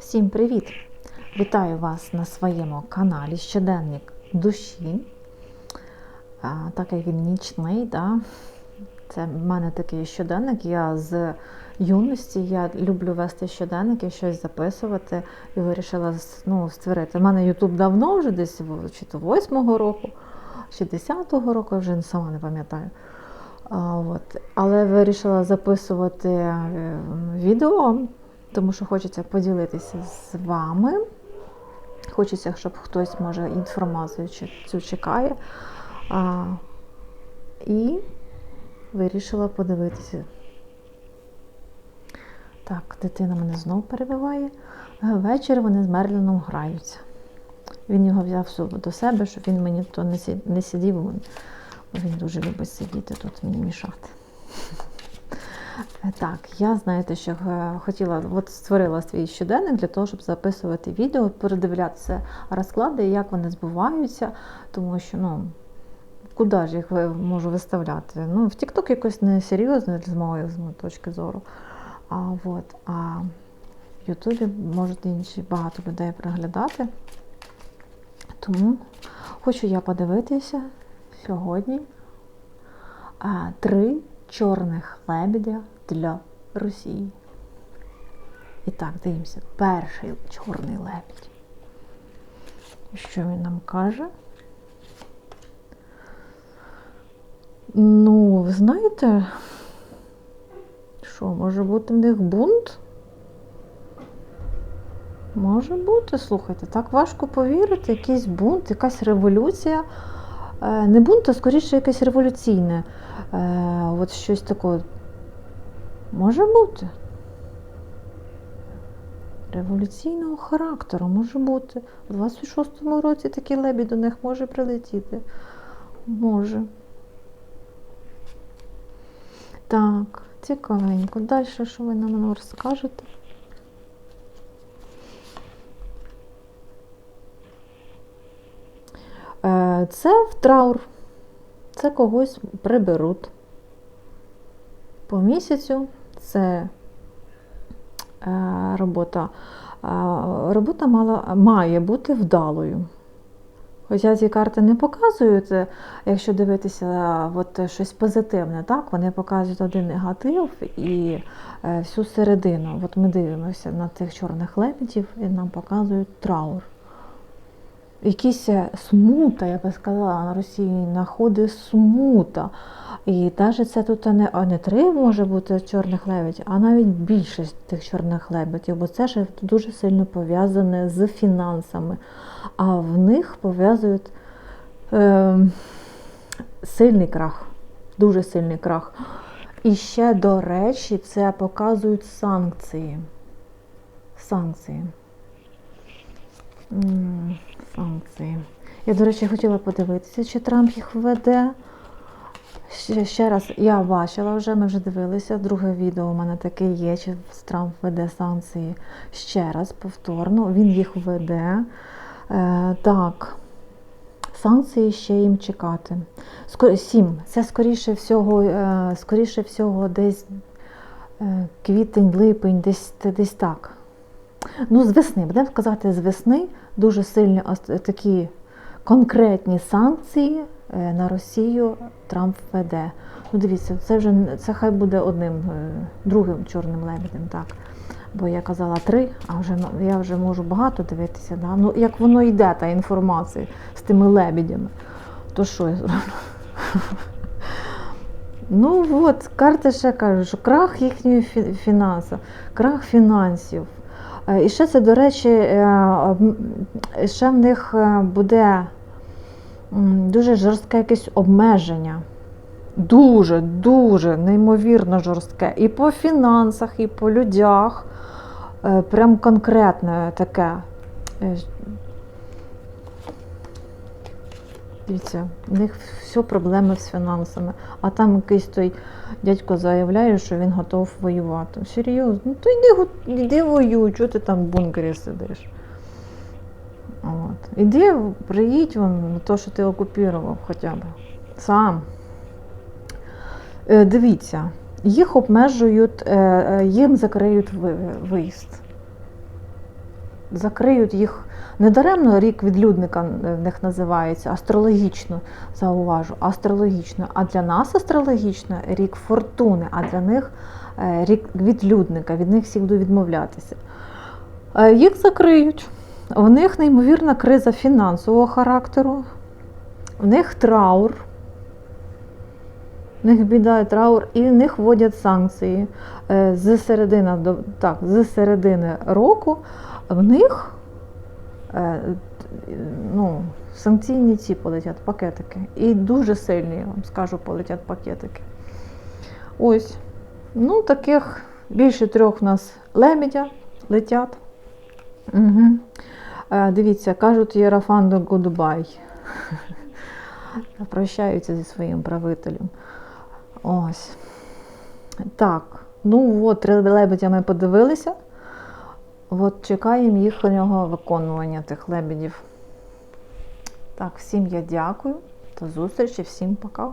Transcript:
Всім привіт! Вітаю вас на своєму каналі Щоденник душі. А, так як він нічний, да? це в мене такий щоденник. Я з юності я люблю вести щоденники, щось записувати і вирішила ну, створити. У мене YouTube давно вже десь чи то 8-го року, чи 10-го року, я вже сама не пам'ятаю. От. Але вирішила записувати е, відео, тому що хочеться поділитися з вами. Хочеться, щоб хтось, може, інформацію цю чекає. А, І вирішила подивитися. Так, дитина мене знову перебиває. Ввечері вони з Мерліном граються. Він його взяв до себе, щоб він мені то не сидів. Він дуже любить сидіти тут мені мішати. Так, я знаєте, що е, хотіла, от створила свій щоденник для того, щоб записувати відео, передивлятися розклади, як вони збуваються, тому що, ну, куди ж їх можу виставляти? Ну, в TikTok якось не серйозно з моєї точки зору. А от, а в Ютубі можуть інші багато людей переглядати. Тому хочу я подивитися сьогодні а, три чорних лебедя для Росії. І так, дивимося, перший чорний лебідь. Що він нам каже? Ну, ви знаєте, що, може бути в них бунт? Може бути, слухайте, так важко повірити, якийсь бунт, якась революція. Е, не бунт, а скоріше якесь революційне. Е, от щось таке. Може бути. Революційного характеру може бути. У 26-му році такий лебідь до них може прилетіти. Може. Так, цікавенько. Далі, що ви нам розкажете? Е, це в траур. Це когось приберуть. По місяцю це е, робота. Е, робота мала, має бути вдалою. Хоча ці карти не показують, якщо дивитися от щось позитивне, так, вони показують один негатив і всю середину. От Ми дивимося на тих чорних лебедів і нам показують траур якісь е, смута, я би сказала, на Росії знаходить смута. І навіть це тут не не три може бути чорних лебедів, а навіть більшість тих чорних лебедів, бо це ж дуже сильно пов'язане з фінансами. А в них пов'язують е, сильний крах, дуже сильний крах. І ще, до речі, це показують санкції. Санкції санкції. Я, до речі, хотіла подивитися, чи Трамп їх введе. Ще, ще раз, я бачила вже, ми вже дивилися. Друге відео у мене таке є, чи Трамп введе санкції. Ще раз, повторно, він їх введе. Е, Так, санкції ще їм чекати. Сім. Це скоріше всього, е, скоріше всього, десь е, квітень, липень, десь, десь так. Ну, з весни, будемо казати, з весни дуже сильні такі конкретні санкції е, на Росію Трамп веде. Ну, дивіться, це вже це хай буде одним е, другим чорним лебедем, так. Бо я казала три, а вже я вже можу багато дивитися. Да? Ну, Як воно йде, та інформація з тими лебедями, то що я зроблю? Ну от, карти ще кажуть, що крах їхньої фінансів, крах фінансів. Е, і ще це, до речі, е, ще в них е, буде дуже жорстке якесь обмеження. Дуже, дуже, неймовірно жорстке. І по фінансах, і по людях. Прям конкретне таке. Дивіться, в них все проблеми з фінансами. А там якийсь той дядько заявляє, що він готов воювати. Серйозно, ну то йди йди воюй, чого ти там в бункері сидиш. От. Іди, приїдь вон на те, що ти окупував хоча б. Сам. Е, Дивіться, їх обмежують, е, е їм закриють виїзд. закриють їх недаремно рік відлюдника в них називається астрологічно, зауважу, астрологічно. А для нас астрологічно рік фортуни, а для них е, рік відлюдника, від них всіх будуть відмовлятися. Е, Їх закриють. В них неймовірна криза фінансового характеру, в них траур, в них біда і траур, і в них вводять санкції. Е, З середини, так, з середини року в них е, ну, санкційні ці полетять пакетики. І дуже сильні, я вам скажу, полетять пакетики. Ось. Ну, таких більше трьох в нас лебедя летять. Угу. Е, дивіться, кажуть Єрафанду Гудбай. Прощаються зі своїм правителем. Ось. Так. Ну от, три лебедя ми подивилися. От чекаємо їхнього виконування тих лебедів. Так, всім я дякую. До зустрічі, всім пока.